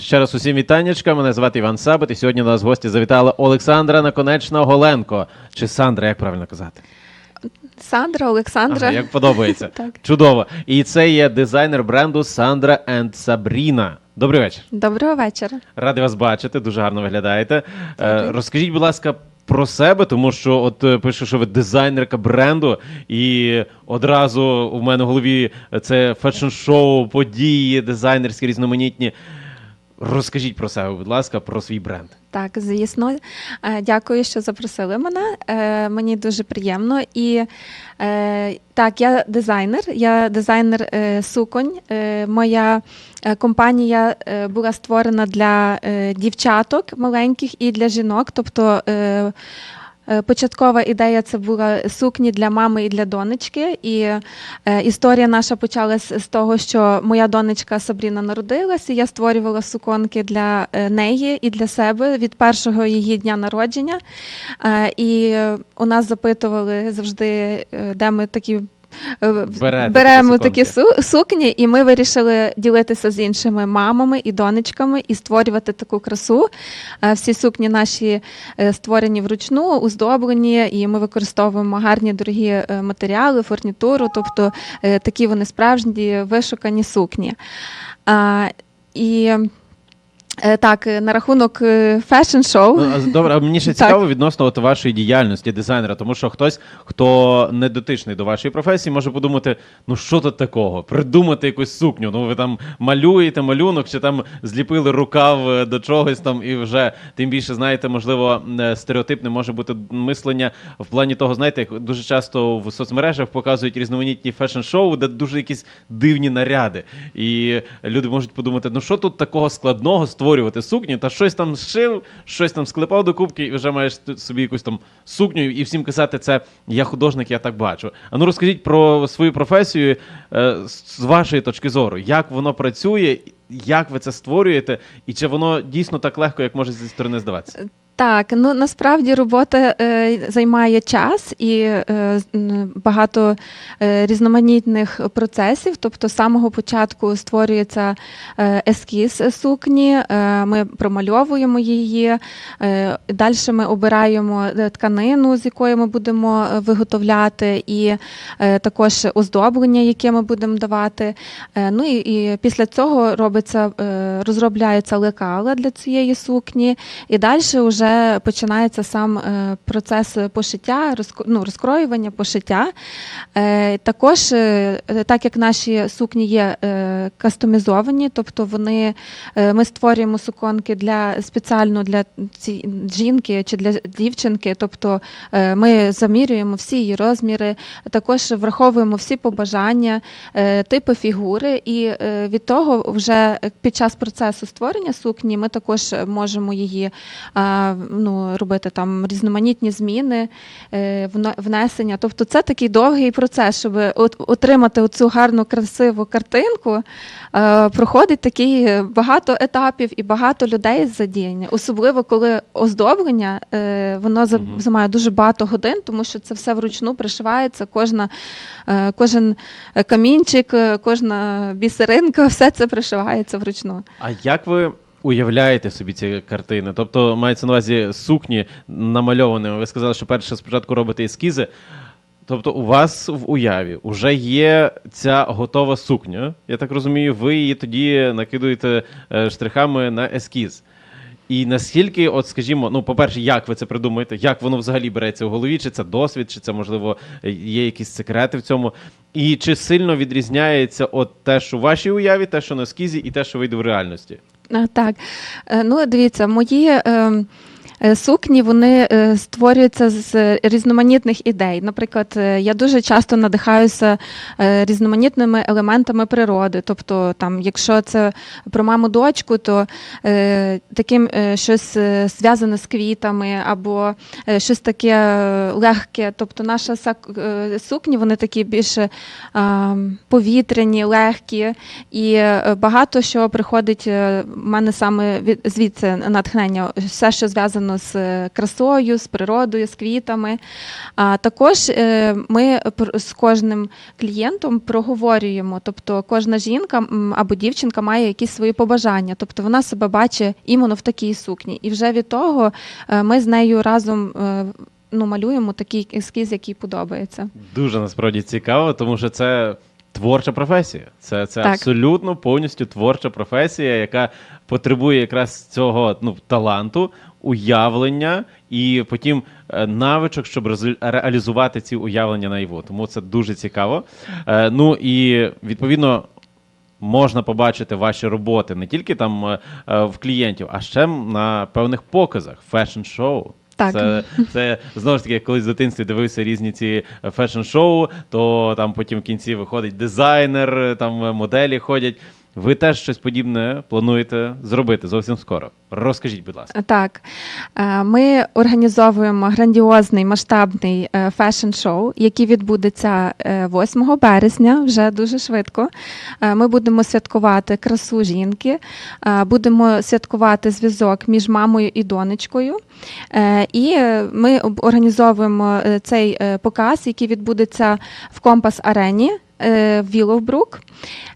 Ще раз усім вітаннячка. Мене звати Іван Сабит, і сьогодні до нас в гості завітала Олександра Наконечна Голенко. Чи Сандра, як правильно казати? Сандра, Олександра. Ага, як подобається. Так. Чудово. І це є дизайнер бренду Сандра енд Сабріна. Добрий вечір. Доброго вечора. Радий вас бачити, дуже гарно виглядаєте. Е, розкажіть, будь ласка, про себе, тому що от е, пише, що ви дизайнерка бренду, і одразу у мене в голові це фешн-шоу, події, дизайнерські різноманітні. Розкажіть про себе, будь ласка, про свій бренд. Так, звісно. Е, Дякую, що запросили мене. Е, Мені дуже приємно. І е, так, я дизайнер, я дизайнер суконь. Моя компанія була створена для дівчаток маленьких і для жінок. Тобто Початкова ідея це була сукні для мами і для донечки. І е, історія наша почалась з того, що моя донечка Сабріна народилася. Я створювала суконки для е, неї і для себе від першого її дня народження. Е, і е, у нас запитували завжди, е, де ми такі. Е, Берете Беремо такі су- сукні, і ми вирішили ділитися з іншими мамами і донечками і створювати таку красу. Е, Всі сукні наші е, створені вручну, оздоблені, і ми використовуємо гарні дорогі матеріали, фурнітуру, тобто такі вони справжні вишукані сукні. І так, е, на рахунок фешн-шоу. Ну, добре, а мені ще цікаво відносно от вашої діяльності дизайнера, тому що хтось, хто не дотичний до вашої професії, може подумати: ну що тут такого? Придумати якусь сукню. Ну ви там малюєте малюнок, чи там зліпили рукав е, до чогось там, і вже тим більше знаєте, можливо, е, стереотипне може бути мислення в плані того, знаєте, як дуже часто в соцмережах показують різноманітні фешн-шоу, де дуже якісь дивні наряди. І люди можуть подумати, ну що тут такого складного створювати сукні, та щось там зшив, щось там склепав до кубки, і вже маєш собі якусь там сукню, і всім казати, це я художник, я так бачу. А ну розкажіть про свою професію е, з вашої точки зору, як воно працює, як ви це створюєте, і чи воно дійсно так легко, як може зі сторони здаватися? Так, ну насправді робота е, займає час і е, багато е, різноманітних процесів. Тобто, з самого початку створюється е, ескіз сукні, е, ми промальовуємо її. Е, далі ми обираємо е, тканину, з якої ми будемо е, виготовляти, і е, також оздоблення, яке ми будемо давати. Е, ну і, і після цього робиться, е, розробляється лекала для цієї сукні. І далі вже починається сам е, процес пошиття, ну, розкроювання, пошиття. Е, Також, е, так як наші сукні є кастомізовані, тобто вони, ми створюємо суконки для, спеціально для жінки чи для дівчинки, тобто ми замірюємо всі її розміри, також враховуємо всі побажання, типи фігури, і від того вже під час процесу створення сукні ми також можемо її ну, робити там різноманітні зміни, е, внесення. Тобто це такий довгий процес, щоб отримати цю гарну, красиву картинку. е, Проходить такий багато етапів і багато людей задіяні. Особливо коли оздоблення е, воно займає дуже багато годин, тому що це все вручну пришивається. Кожна, кожен камінчик, кожна бісеринка, все це пришивається вручну. А як ви уявляєте собі ці картини? Тобто мається на увазі сукні намальованими. Ви сказали, що перше спочатку робите ескізи. Тобто, у вас в уяві вже є ця готова сукня. Я так розумію, ви її тоді накидуєте е, штрихами на ескіз. І наскільки, от скажімо, ну, по-перше, як ви це придумаєте, як воно взагалі береться в голові, чи це досвід, чи це, можливо, є якісь секрети в цьому? І чи сильно відрізняється от те, що в вашій уяві, те, що на ескізі, і те, що вийде в реальності? А, Так, Е, ну дивіться, мої е, е, сукні вони е, створюються з різноманітних ідей. Наприклад, е, я дуже часто надихаюся е, різноманітними елементами природи. Тобто, там, якщо це про маму дочку, то е, таким е, щось е, зв'язане з квітами або е, щось таке е, легке. Тобто, наша е, сукні вони такі більше повітряні, легкі, і е, багато що приходить е, в мене саме від звідси натхнення, все, що зв'язано пов'язано з е, красою, з природою, з квітами. А також е, ми з кожним клієнтом проговорюємо. Тобто кожна жінка або дівчинка має якісь свої побажання. Тобто вона себе бачить іменно в такій сукні. І вже від того е, ми з нею разом ну, малюємо такий ескіз, який подобається. Дуже насправді цікаво, тому що це творча професія. Це, це Так. абсолютно повністю творча професія, яка потребує якраз цього ну, таланту, уявлення і потім е, навичок, щоб реалізувати ці уявлення наяву. Тому це дуже цікаво. Е, ну і відповідно. Можна побачити ваші роботи не тільки там е, е, в клієнтів, а ще на певних показах, фешн-шоу. Так. Це, це знову ж таки, коли колись в дитинстві дивився різні ці фешн-шоу, то там потім в кінці виходить дизайнер, там моделі ходять. Ви теж щось подібне плануєте зробити зовсім скоро. Розкажіть, будь ласка. Так, Е, ми організовуємо грандіозний масштабний е, фешн-шоу, який відбудеться е, 8 березня, вже дуже швидко. Е, Ми будемо святкувати красу жінки, е, будемо святкувати зв'язок між мамою і донечкою. Е, І е, ми організовуємо е, цей е, показ, який відбудеться в Компас Арені. Е, Віловбрук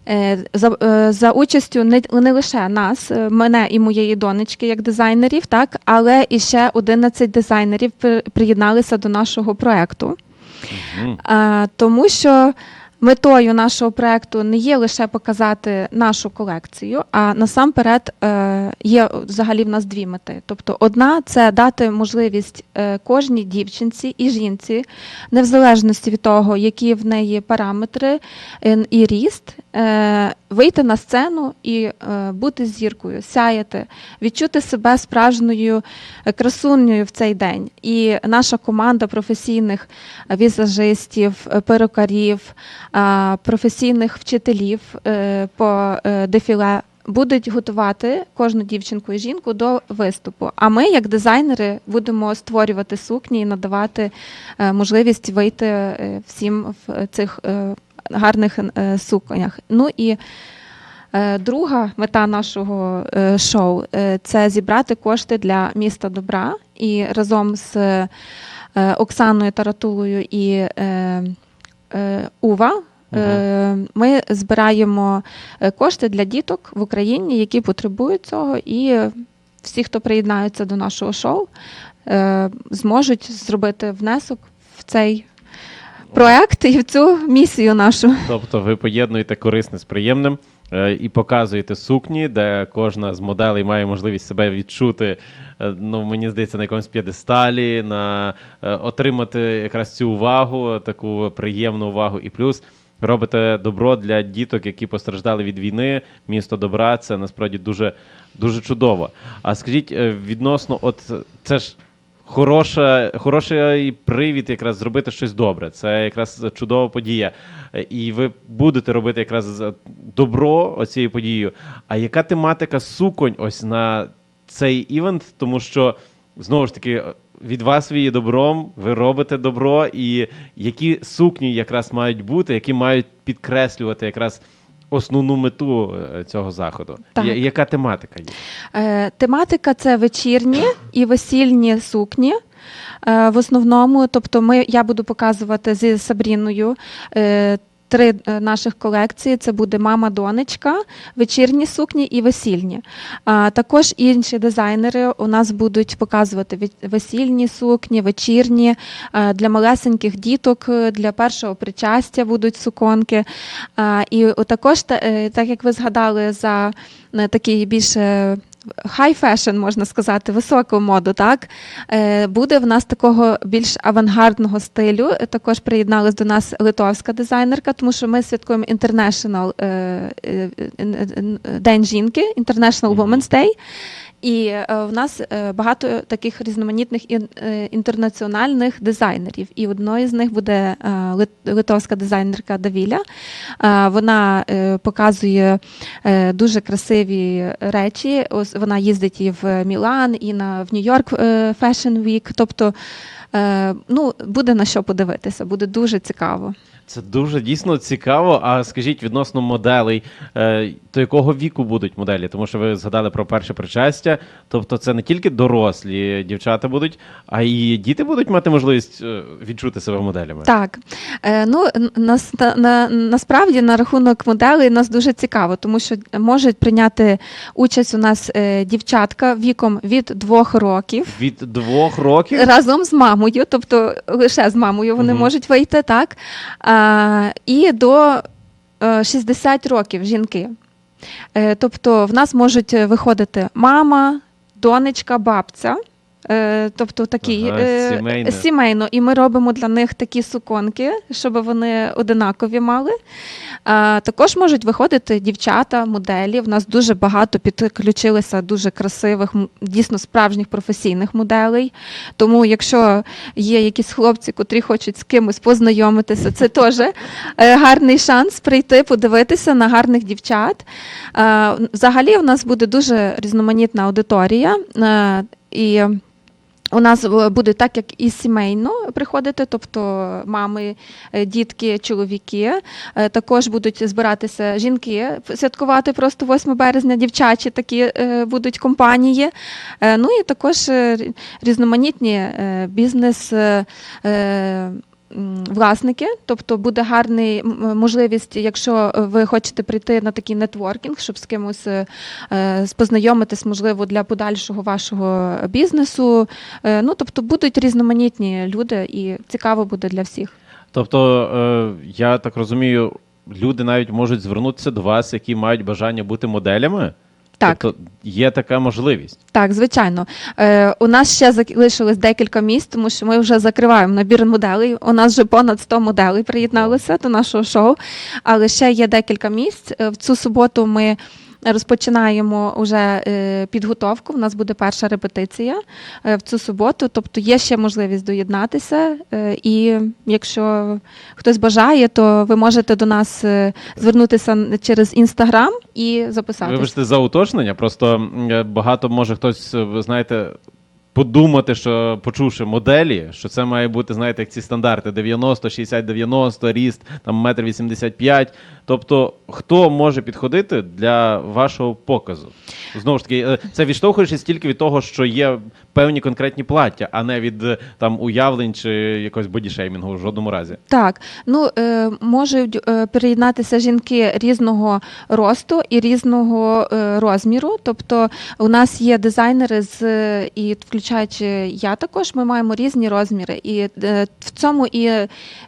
Е, за, е, за участю не, не лише нас, мене і моєї донечки, як дизайнерів, так, але і ще 11 дизайнерів при- приєдналися до нашого проекту. Тому що метою нашого проекту не є лише показати нашу колекцію, а насамперед е, є взагалі в нас дві мети. Тобто, одна це дати можливість е, кожній дівчинці і жінці, не в залежності від того, які в неї параметри е, і ріст, вийти на сцену і бути зіркою, сяяти, відчути себе справжньою красунею в цей день. І наша команда професійних візажистів, перукарів, професійних вчителів е, по е, дефіле. Будуть готувати кожну дівчинку і жінку до виступу. А ми, як дизайнери, будемо створювати сукні і надавати е, можливість вийти всім в цих гарних сукнях. Ну і друга мета нашого шоу це зібрати кошти для міста добра. І разом з Оксаною Таратулою і Ува. е, Ми збираємо е, кошти для діток в Україні, які потребують цього, і всі, хто приєднається до нашого шоу, е, зможуть зробити внесок в цей проект і в цю місію нашу. Тобто ви поєднуєте корисне з приємним е, і показуєте сукні, де кожна з моделей має можливість себе відчути. е, Ну, мені здається, на якомусь п'єдесталі, на е, отримати якраз цю увагу, таку приємну увагу. І плюс робите добро для діток, які постраждали від війни. Місто добра це насправді дуже, дуже чудово. А скажіть, е, відносно, от це ж Хороша, хороший привід якраз зробити щось добре. Це якраз чудова подія. І ви будете робити якраз добро оцією подією. А яка тематика суконь ось на цей івент? Тому що знову ж таки від вас віє добром, ви робите добро, і які сукні якраз мають бути, які мають підкреслювати якраз основну мету е, цього заходу. Так. Я- яка тематика є? Е, Тематика це вечірні і весільні сукні. Е, В основному, тобто, ми, я буду показувати зі Сабріною е, три е, наших колекції: це буде мама, донечка, вечірні сукні і весільні. Також інші дизайнери у нас будуть показувати весільні сукні, вечірні е, для малесеньких діток, е, для першого причастя будуть суконки. І також, так як ви згадали за такий більше хай фешн, можна сказати, високу моду, так Е, буде в нас такого більш авангардного стилю. Е, Також приєдналась до нас литовська дизайнерка, тому що ми святкуємо International е, День жінки, International. Women's Day. І е, в нас е, багато таких різноманітних е, інтернаціональних дизайнерів. І одною з них буде литовська дизайнерка Давіля. Вона показує дуже красиві речі. Вона їздить і в Мілан, і на в Нью-Йорк Fashion Week. Тобто, ну буде на що подивитися, буде дуже цікаво. Це дуже дійсно цікаво. А скажіть відносно моделей, е, то якого віку будуть моделі? Тому що ви згадали про перше причастя. Тобто, це не тільки дорослі дівчата будуть, а і діти будуть мати можливість е, відчути себе моделями. Так, Е, ну нас на, на, насправді на рахунок моделей нас дуже цікаво, тому що можуть прийняти участь у нас дівчатка віком від двох років. Від двох років Разом з мамою, тобто лише з мамою вони Мгм. можуть вийти, так? І до е, 60 років жінки. Е, тобто в нас можуть виходити мама, донечка, бабця. Е, тобто такі Ага, е, сімейне. сімейно. І ми робимо для них такі суконки, щоб вони одинакові мали. Також можуть виходити дівчата, моделі. В нас дуже багато підключилися дуже красивих, дійсно справжніх професійних моделей. Тому, якщо є якісь хлопці, котрі хочуть з кимось познайомитися, це теж е, гарний шанс прийти, подивитися на гарних дівчат. Взагалі, у нас буде дуже різноманітна аудиторія. І у нас е, буде так, як і сімейно приходити, тобто мами, е, дітки, чоловіки. Е, Також будуть збиратися жінки, святкувати просто 8 березня, дівчачі такі будуть компанії. Ну і також різноманітні бізнес. Е, е, Власники, тобто буде гарний можливість, якщо ви хочете прийти на такий нетворкінг, щоб з кимось е, е, познайомитись, можливо, для подальшого вашого бізнесу. Е, Ну, тобто будуть різноманітні люди, і цікаво буде для всіх. Тобто, е, я так розумію, люди навіть можуть звернутися до вас, які мають бажання бути моделями. Так. Тобто є така можливість. Так, звичайно. Е, у нас ще залишилось декілька місць, тому що ми вже закриваємо набір моделей. У нас вже понад 100 моделей приєдналися до нашого шоу, але ще є декілька місць. Е, В цю суботу ми розпочинаємо вже е, підготовку. У нас буде перша репетиція е, в цю суботу. Тобто є ще можливість доєднатися. Е, і якщо хтось бажає, то ви можете до нас звернутися через інстаграм і записатися. Вибачте за уточнення, просто багато може хтось, ви знаєте, подумати, що почувши моделі, що це має бути, знаєте, як ці стандарти 90, 60, 90, ріст, там метр 85. Тобто, хто може підходити для вашого показу? Знову ж таки, е, це відштовхуючись тільки від того, що є певні конкретні плаття, а не від е, там уявлень чи якогось бодішеймінгу в жодному разі. Так, ну е, можуть е, переєднатися жінки різного росту і різного е, розміру. Тобто, у нас є дизайнери з е, і включаючи я також, ми маємо різні розміри. І е, в цьому і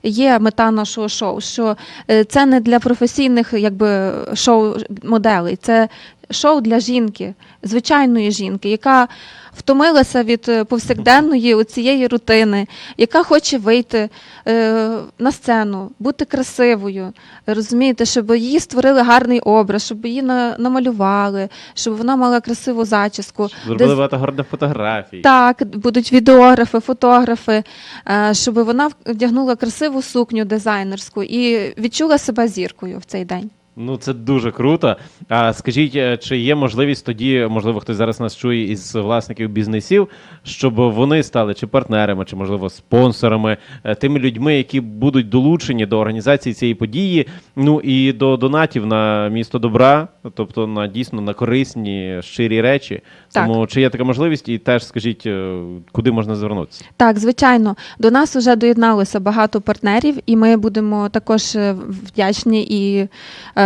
є мета нашого шоу. Що е, це не для професійних, якби шоу моделей, це шоу для жінки, звичайної жінки, яка втомилася від е, повсякденної цієї рутини, яка хоче вийти е, на сцену, бути красивою, розумієте, щоб її створили гарний образ, щоб її на, намалювали, щоб вона мала красиву зачіску. Зробили Десь- багато гарних фотографій. так, будуть відеографи, фотографи, е, щоб вона вдягнула красиву сукню дизайнерську і відчула себе зіркою в цей день. Ну, це дуже круто. А скажіть, е, чи є можливість тоді, можливо, хтось зараз нас чує із власників бізнесів, щоб вони стали чи партнерами, чи можливо спонсорами, е, тими людьми, які будуть долучені до організації цієї події, ну і до донатів на місто добра, тобто на дійсно на корисні щирі речі. Так. Тому чи є така можливість, і теж скажіть, е, куди можна звернутися? Так, звичайно, до нас вже доєдналося багато партнерів, і ми будемо також вдячні і е,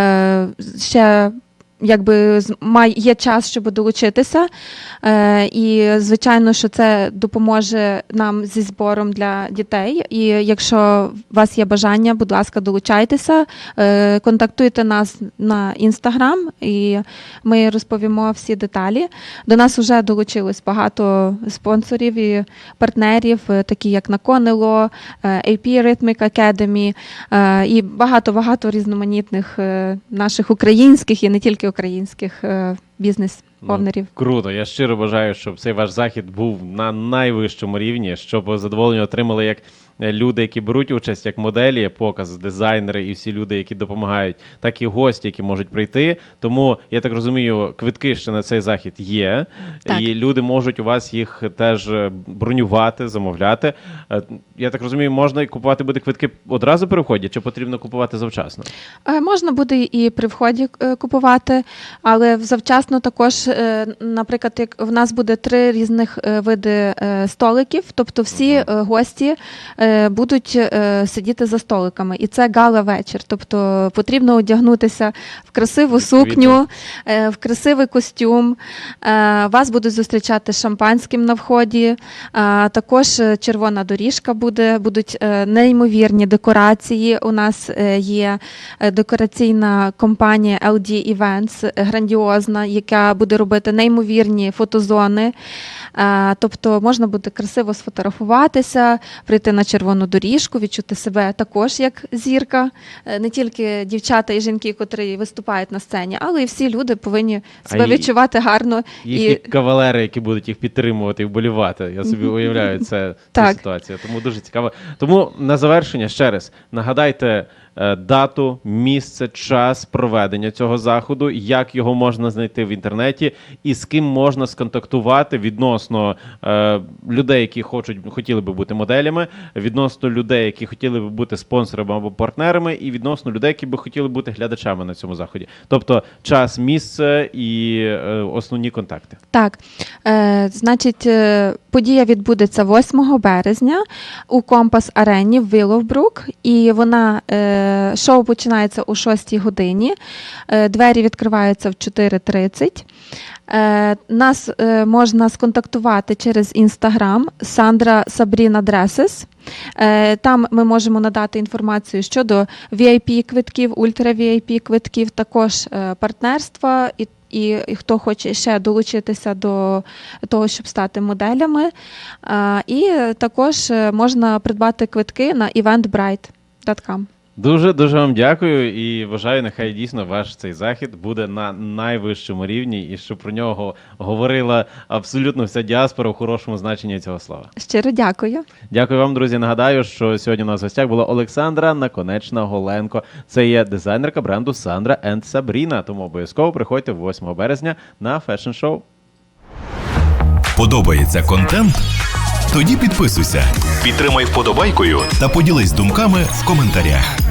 ще. Якби май є час, щоб долучитися, е, і звичайно, що це допоможе нам зі збором для дітей. І якщо у вас є бажання, будь ласка, долучайтеся, е, контактуйте нас на інстаграм, і ми розповімо всі деталі. До нас вже долучилось багато спонсорів і партнерів, е, такі як Наконело, AP Rhythmic Academy е, і багато-багато різноманітних е, наших українських і не тільки українських е, бізнес-овнерів. Ну, круто. Я щиро бажаю, щоб цей ваш захід був на найвищому рівні, щоб задоволення отримали як люди, які беруть участь як моделі, показ, дизайнери і всі люди, які допомагають, так і гості, які можуть прийти. Тому я так розумію, квитки ще на цей захід є, Так. і люди можуть у вас їх теж е, бронювати, замовляти. Е, Я так розумію, можна і купувати буде квитки одразу при вході, чи потрібно купувати завчасно? Е, Можна буде і при вході е, купувати, але завчасно також, е, наприклад, як в нас буде три різних е, види е, столиків, тобто всі е, гості е, будуть е, сидіти за столиками, і це гала вечір. Тобто потрібно одягнутися в красиву сукню, е, в красивий костюм. Е, Вас будуть зустрічати шампанським на вході. Також е, червона доріжка буде, будуть е, неймовірні декорації. У нас е, є е, декораційна компанія LD Events, е, грандіозна, яка буде робити неймовірні фотозони. Е, Тобто можна буде красиво сфотографуватися, прийти на червону доріжку, відчути себе також як зірка. Е, Не тільки дівчата і жінки, котрі виступають на сцені, але і всі люди повинні себе й- відчувати гарно. Їхні І кавалери, які будуть їх підтримувати і вболівати. Я собі уявляю це цю ситуацію. Тому дуже цікаво. Тому на завершення ще раз нагадайте е, дату, місце, час проведення цього заходу, як його можна знайти в інтернеті, і з ким можна сконтактувати відносно е, людей, які хочуть хотіли би бути моделями, відносно людей, які хотіли би бути спонсорами або партнерами, і відносно людей, які би хотіли бути глядачами на цьому заході. Тобто час, місце і е, основні контакти. Так, е, значить, е, подія відбудеться 8 березня у Компас Арені в Віловбрук, і вона е, шоу починається о 6 годині. Е, двері відкриваються в 4.30. Е, нас е, можна сконтактувати через інстаграм Сандра Сабріна Дресес. Е, Там ми можемо надати інформацію щодо VIP квитків, ультра VIP квитків, також партнерства і. І, хто хоче ще долучитися до того, щоб стати моделями. І також можна придбати квитки на eventbrite.com. Дуже дуже вам дякую і вважаю, нехай дійсно ваш цей захід буде на найвищому рівні, і щоб про нього говорила абсолютно вся діаспора в хорошому значенні цього слова. Щиро дякую. Дякую вам, друзі. Нагадаю, що сьогодні у нас в гостях була Олександра Наконечна Голенко. Це є дизайнерка бренду Сандра енд Сабріна. Тому обов'язково приходьте 8 березня на фешн-шоу. Подобається контент? Тоді підписуйся, підтримай вподобайкою та поділись думками в коментарях.